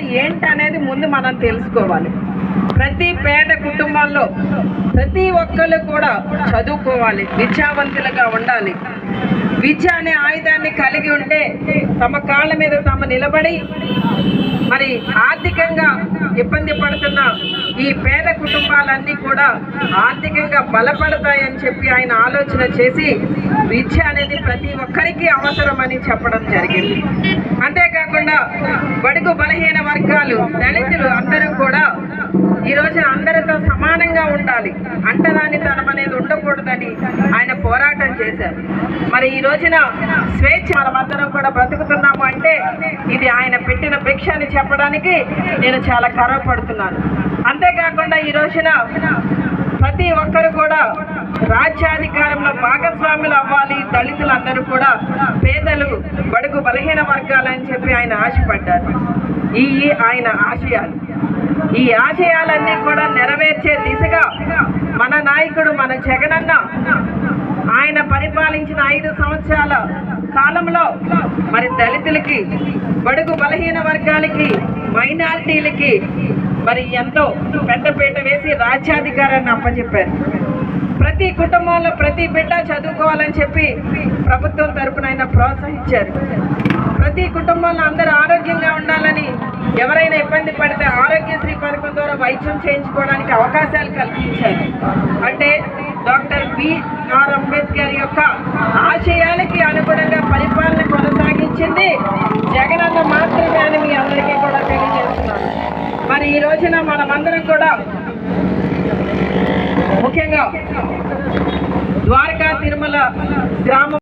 ఏంటనేది ముందు మనం తెలుసుకోవాలి. ప్రతి పేద కుటుంబాల్లో ప్రతి ఒక్కళ్ళు కూడా చదువుకోవాలి విద్యావంతులుగా ఉండాలి. విద్య అనే ఆయుధాన్ని కలిగి ఉంటే తమ కాళ్ళ మీద తమ నిలబడి మరి ఆర్థికంగా ఇబ్బంది పడుతున్న ఈ పేద కుటుంబాలన్నీ కూడా ఆర్థికంగా బలపడతాయని చెప్పి ఆయన ఆలోచన చేసి విద్య అనేది ప్రతి ఒక్కరికి అవసరమని చెప్పడం జరిగింది. అంతేకాకుండా బడుగు బలహీన వర్గాలు దళితులు అందరూ కూడా ఈ రోజున అందరితో సమానంగా ఉండాలి. అంటరానితనం అనేది ఉండకూడదని ఆయన పోరాటం చేశారు. మరి ఈ రోజున స్వేచ్ఛ మనమందరం కూడా బ్రతుకుతున్నాము అంటే ఇది ఆయన పెట్టిన భిక్ష అని చెప్పడానికి నేను చాలా గర్వపడుతున్నాను. అంతేకాకుండా ఈ రోజున ప్రతి ఒక్కరు కూడా రాజ్యాధికారంలో భాగస్వాములు అవ్వాలి దళితులందరూ కూడా పేదలు బడుగు బలహీన వర్గాలని చెప్పి ఆయన ఆశపడ్డారు. ఈ ఈ ఆయన ఆశయాలు. ఈ ఆశయాలన్నీ కూడా నెరవేర్చే దిశగా మన నాయకుడు మన జగనన్న ఆయన పరిపాలించిన ఐదు సంవత్సరాల కాలంలో మరి దళితులకి బడుగు బలహీన వర్గాలకి మైనారిటీలకి మరి ఎంతో పెద్దపీట వేసి రాజ్యాధికారాన్ని అప్పచెప్పారు. ప్రతి కుటుంబంలో ప్రతి బిడ్డ చదువుకోవాలని చెప్పి ప్రభుత్వం తరపున ఆయన ప్రోత్సహించారు. ప్రతి కుటుంబంలో అందరూ ఆరోగ్యంగా ఉండాలని ఎవరైనా ఇబ్బంది పడితే ఆరోగ్యశ్రీ పథకం ద్వారా వైద్యం చేయించుకోవడానికి అవకాశాలు కల్పించారు. అంటే డాక్టర్ బిఆర్ అంబేద్కర్ యొక్క ఆశయాలకి మరి మనమందరం కూడా ముఖ్యంగా ద్వారకా తిరుమల గ్రామం